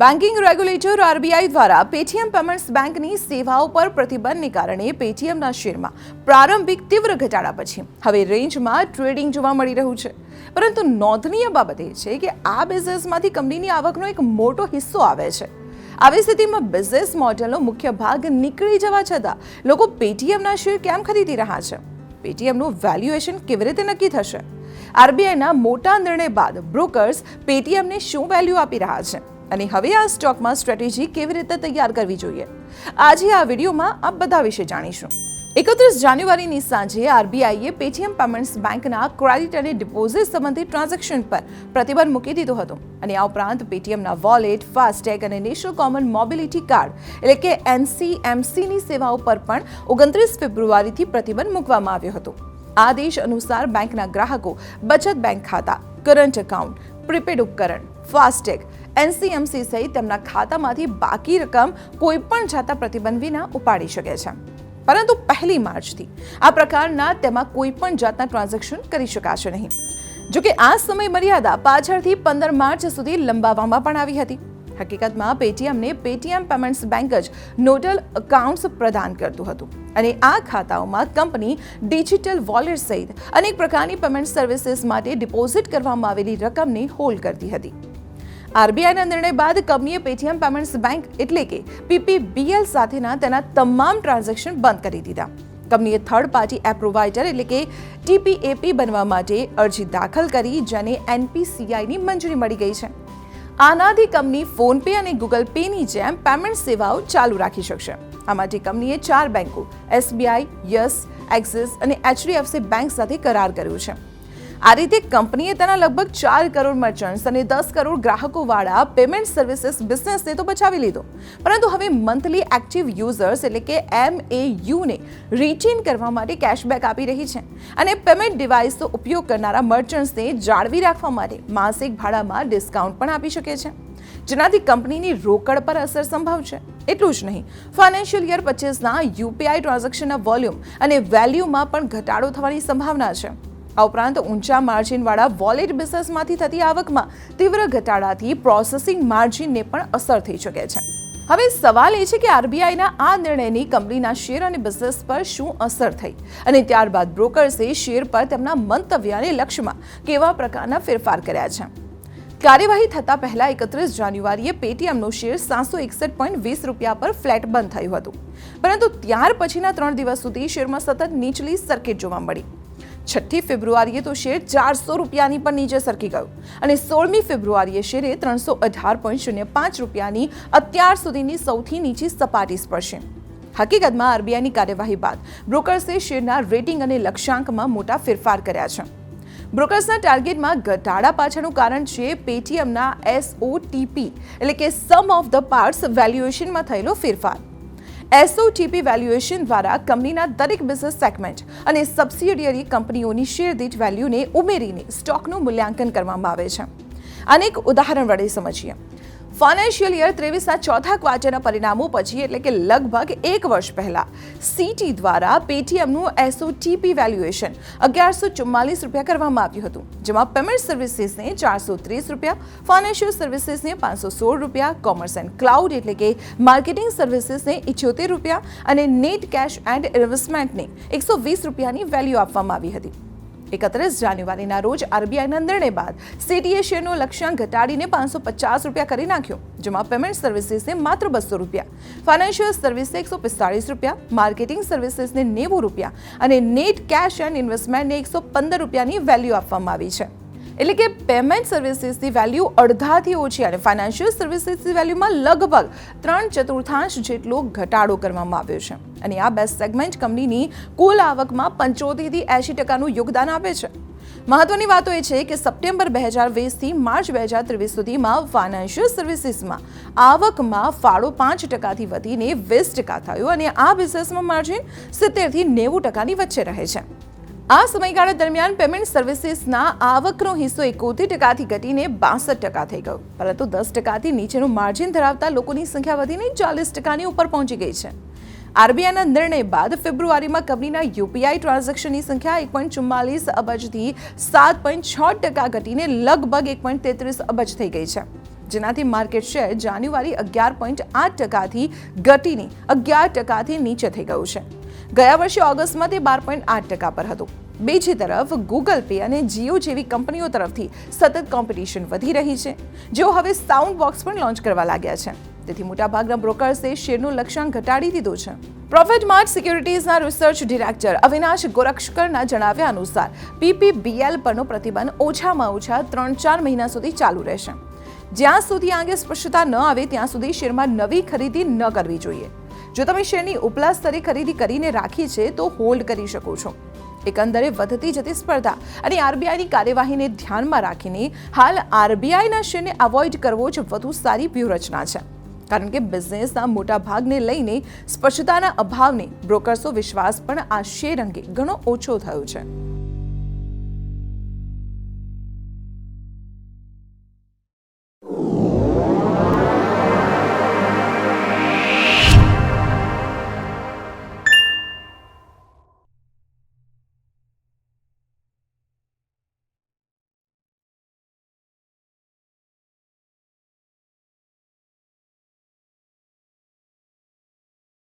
Banking regulator RBI દ્વારા Paytm payments બેંકની સેવાઓ પર પ્રતિબંધને કારણે પેટીએમના શેરમાં પ્રારંભિક તીવ્ર ઘટાડા પછી હવે રેન્જમાં ટ્રેડિંગ જોવા મળી રહ્યું છે. પરંતુ નોંધનીય બાબત એ છે કે આ બિઝનેસમાંથી કંપનીની આવકનો એક મોટો હિસ્સો આવે છે. આવી સ્થિતિમાં બિઝનેસ મોડેલનો મુખ્ય ભાગ નીકળી જવા છતાં લોકો પેટીએમના શેર કેમ ખરીદી રહ્યા છે? પેટીએમનું વેલ્યુએશન કેવી રીતે નક્કી થશે? આરબીઆઈના મોટા નિર્ણય બાદ બ્રોકર્સ પેટીએમને શું વેલ્યુ આપી રહ્યા છે? અને હવે આ સ્ટોકમાં સ્ટ્રેટેજી કેવી રીતે તૈયાર કરવી જોઈએ? આજે આ વિડીયોમાં આ બધા વિશે જાણીશું. એકત્રીસ જાન્યુઆરીની સાંજે આરબીઆઈએ પેટીએમ પેમેન્ટ્સ બેંકના ક્રેડિટ અને ડિપોઝિટ સંબંધિત ટ્રાન્ઝેક્શન પર પ્રતિબંધ મૂકી દીધો હતો. અને આ ઉપરાંત પેટીએમના વોલેટ ફાસ્ટેગ અને નેશનલ કોમન મોબિલિટી કાર્ડ એટલે કે એનસીએમસીની સેવાઓ પર પણ ઓગણત્રીસ ફેબ્રુઆરીથી પ્રતિબંધ મૂકવામાં આવ્યો હતો. આદેશ અનુસાર બેંકના ગ્રાહકો બચત બેંક ખાતા કરંટ એકાઉન્ટ પ્રીપેડ ઉપકરણ ફાસ્ટેગ એનસીએમસી સહિત તેમના ખાતામાંથી બાકી રકમ કોઈપણ જાતા પ્રતિબંધ વિના ઉપાડી શકે છે. પરંતુ પહેલી માર્ચથી આ પ્રકારના તેમાં કોઈ પણ જાતના ટ્રાન્ઝેક્શન કરી શકાશે નહીં. જોકે આ સમય મર્યાદા પાછળથી પંદર માર્ચ સુધી લંબાવવામાં પણ આવી હતી. હકીકતમાં પેટીએમને પેટીએમ પેમેન્ટ્સ બેંક જ નોડલ એકાઉન્ટ્સ પ્રદાન કરતું હતું અને આ ખાતાઓમાં કંપની ડિજિટલ વોલેટ સહિત અનેક પ્રકારની પેમેન્ટ સર્વિસીસ માટે ડિપોઝિટ કરવામાં આવેલી રકમને હોલ્ડ કરતી હતી. આરબીઆઈના નિર્ણય બાદ કંપનીએ પેટીએમ પેમેન્ટ્સ બેંક એટલે કે પીપીબીએલ સાથેના તેના તમામ ટ્રાન્ઝેક્શન બંધ કરી દીધા. કંપનીએ થર્ડ પાર્ટી એપ પ્રોવાઇડર એટલે કે ટીપીએપી બનવા માટે અરજી દાખલ કરી જેને એનપીસીઆઈની મંજૂરી મળી ગઈ છે. આનાથી કંપની ફોનપે અને ગૂગલ પેની જેમ પેમેન્ટ સેવાઓ ચાલુ રાખી શકશે. આ માટે કંપનીએ ચાર બેંકો એસબીઆઈ યસ એક્સિસ અને એચડીએફસી બેંક સાથે કરાર કર્યો છે. આ રીતે કંપનીએ તેના લગભગ ચાર કરોડ મર્ચન્ટ્સ અને દસ કરોડ ગ્રાહકોવાળા પેમેન્ટ સર્વિસીસ બિઝનેસને તો બચાવી લીધો. પરંતુ હવે મંથલી એક્ટિવ યુઝર્સ એટલે કે એમ એ યુને રીચિન કરવા માટે કેશબેક આપી રહી છે અને પેમેન્ટ ડિવાઇસનો ઉપયોગ કરનારા મર્ચન્ટ્સને જાળવી રાખવા માટે માસિક ભાડામાં ડિસ્કાઉન્ટ પણ આપી શકે છે. જેનાથી કંપનીની રોકડ પર અસર સંભવ છે. એટલું જ નહીં ફાઇનાન્શિયલ યર પચીસના યુપીઆઈ ટ્રાન્ઝેક્શનના વોલ્યુમ અને વેલ્યુમાં પણ ઘટાડો થવાની સંભાવના છે. આ ઉપરાંત ઊંચા માર્જિનવાળા વોલેટ બિઝનેસમાંથી થતી આવકમાં તીવ્ર ઘટાડાથી પ્રોસેસિંગ માર્જિનને પણ અસર થઈ શકે છે. હવે સવાલ એ છે કે આરબીઆઈના આ નિર્ણયની કંપનીના શેર અને બિઝનેસ પર શું અસર થઈ? અને ત્યારબાદ બ્રોકર્સે શેર પર તેમના મંતવ્યને લક્ષ્યમાં કેવા પ્રકારના ફેરફાર કર્યા છે? કાર્યવાહી થતા પહેલા એકત્રીસ જાન્યુઆરીએ પેટીએમનું શેર સાતસો એકસઠ પોઈન્ટ વીસ રૂપિયા પર ફ્લેટ બંધ થયું હતું. પરંતુ ત્યાર પછીના ત્રણ દિવસ સુધી શેરમાં સતત નીચલી સર્કિટ જોવા મળી. છઠ્ઠી ફેબ્રુઆરીએ તો શેર ચારસો રૂપિયાની પણ નીચે સરકી ગયું. અને સોળમી ફેબ્રુઆરીએ શેરે ત્રણસો અઢાર પોઈન્ટ શૂન્ય પાંચ રૂપિયાની અત્યાર સુધીની સૌથી નીચી સપાટી સ્પર્શે હકીકતમાં આરબીઆઈની કાર્યવાહી બાદ બ્રોકર્સે શેરના રેટિંગ અને લક્ષ્યાંકમાં મોટા ફેરફાર કર્યા છે. બ્રોકર્સના ટાર્ગેટમાં ઘટાડા પાછળનું કારણ છે પેટીએમના એસઓટીપી, એટલે કે સમ ઓફ ધ પાર્ટ્સ વેલ્યુએશનમાં થયેલો ફેરફાર. એસઓટીપી વેલ્યુએશન દ્વારા કંપનીના દરેક બિઝનેસ સેગમેન્ટ અને સબસિડિયરી કંપનીઓની શેર દીઠ વેલ્યુને ઉમેરીને સ્ટોકનું મૂલ્યાંકન કરવામાં આવે છે. અનેક ઉદાહરણ વડે સમજીએ. ફાઇનાન્શિયલ યર ત્રેવીસના ચોથા ક્વાર્ટરના પરિણામો પછી એટલે કે લગભગ એક વર્ષ પહેલા સીટી દ્વારા પેટીએમનું એસઓટીપી વેલ્યુએશન અગિયારસો ચુમ્માલીસ રૂપિયા કરવામાં આવ્યું હતું, જેમાં પેમેન્ટ સર્વિસીસને ચારસો ત્રીસ રૂપિયા ફાઇનાન્શિયલ સર્વિસીસને પાંચસો સોળ રૂપિયા કોમર્સ એન્ડ ક્લાઉડ એટલે કે માર્કેટિંગ સર્વિસીસને ઇઠ્યોતેર રૂપિયા અને નેટ કેશ એન્ડ ઇન્વેસ્ટમેન્ટને એકસો વીસ રૂપિયાની વેલ્યુ આપવામાં આવી હતી. એકત્રીસ જાન્યુઆરીના રોજ આરબીઆઈના નિર્ણય બાદ સીટીએ શેરનો લક્ષ્યાંક ઘટાડીને પાંચસો પચાસ રૂપિયા કરી નાખ્યો, જેમાં પેમેન્ટ સર્વિસીસને માત્ર બસો રૂપિયા, ફાઇનાન્શિયલ સર્વિસને એકસો પિસ્તાળીસ રૂપિયા, માર્કેટિંગ સર્વિસીસને નેવું રૂપિયા અને નેટ કેશ એન્ડ ઇન્વેસ્ટમેન્ટને એકસો પંદર રૂપિયાની વેલ્યુ આપવામાં આવી છે. એટલે કે પેમેન્ટ સર્વિસીસની વેલ્યુ અડધાથી ઓછી અને ફાઇનાન્શિયલ સર્વિસીસની વેલ્યુમાં લગભગ ત્રણ ચતુર્થાંશ જેટલો ઘટાડો કરવામાં આવ્યો છે. અને આ બેસ્ટ સેગમેન્ટ કંપનીની કુલ આવકમાં પંચોતેરથી એંશી ટકાનું યોગદાન આપે છે. મહત્વની વાતો એ છે કે સપ્ટેમ્બર બે હજાર વીસથી માર્ચ બે હજાર ત્રેવીસ સુધીમાં ફાઇનાન્શિયલ સર્વિસીસમાં આવકમાં ફાળો પાંચ ટકાથી વધીને વીસ ટકા થયો અને આ બિઝનેસમાં માર્જિન સિત્તેરથી નેવું ટકાની વચ્ચે રહે છે. આ સમયગાળા દરમિયાન પેમેન્ટ સર્વિસીસના આવકનો હિસ્સો એકોતેર ટકાથી ઘટીને બાસઠ ટકા થઈ ગયો. પરંતુ દસ ટકાથી નીચેનું માર્જિન ધરાવતા લોકોની સંખ્યા વધીને ચાલીસ ટકાની ઉપર પહોંચી ગઈ છે. આરબીઆઈના નિર્ણય બાદ ફેબ્રુઆરીમાં કંપનીના યુપીઆઈ ટ્રાન્ઝેક્શનની સંખ્યા એક પોઈન્ટ ચુમ્માલીસ અબજથી સાત પોઈન્ટ છ ટકા ઘટીને લગભગ એક પોઈન્ટ તેત્રીસ અબજ થઈ ગઈ છે. જેનાથી માર્કેટ શેર જાન્યુઆરી અગિયાર પોઈન્ટ આઠ ટકાથી ઘટીને અગિયાર ટકાથી નીચે થઈ ગયું છે. ગયા વર્ષે ઓગસ્ટમાં તે બાર પોઈન્ટ આઠ ટકા પર હતું. બીજી તરફ ગૂગલ પે અને જીઓ જેવી કંપનીઓ તરફથી સતત કોમ્પિટિશન વધી રહી છે, જેઓ હવે સાઉન્ડ બોક્સ પણ લોન્ચ કરવા લાગ્યા છે. તેથી મોટાભાગના બ્રોકર્સે શેરનું લક્ષ્યાંક ઘટાડી દીધું છે. પ્રોફિટ માર્ટ સિક્યુરિટીઝના રિસર્ચ ડિરેક્ટર અવિનાશ ગોરક્ષકરના જણાવ્યા અનુસાર પીપીબીએલ પરનો પ્રતિબંધ ઓછામાં ઓછા ત્રણ ચાર મહિના સુધી ચાલુ રહેશે. જ્યાં સુધી આ અંગે સ્પષ્ટતા ન આવે, ત્યાં સુધી શેરમાં નવી ખરીદી ન કરવી જોઈએ. જો તમે શેરની ઉપલા સ્તરે ખરીદી કરીને રાખી છે, તો હોલ્ડ કરી શકો છો. એકંદરે વધતી જતી સ્પર્ધા અને આરબીઆઈની કાર્યવાહીને ધ્યાનમાં રાખીને હાલ આરબીઆઈના શેરને અવોઇડ કરવો જ વધુ સારી વ્યૂહરચના છે. કારણ કે બિઝનેસના મોટા ભાગને લઈને સ્પષ્ટતાના અભાવને બ્રોકર્સો વિશ્વાસ પણ આ શેર અંગે ઘણો ઓછો થયો છે.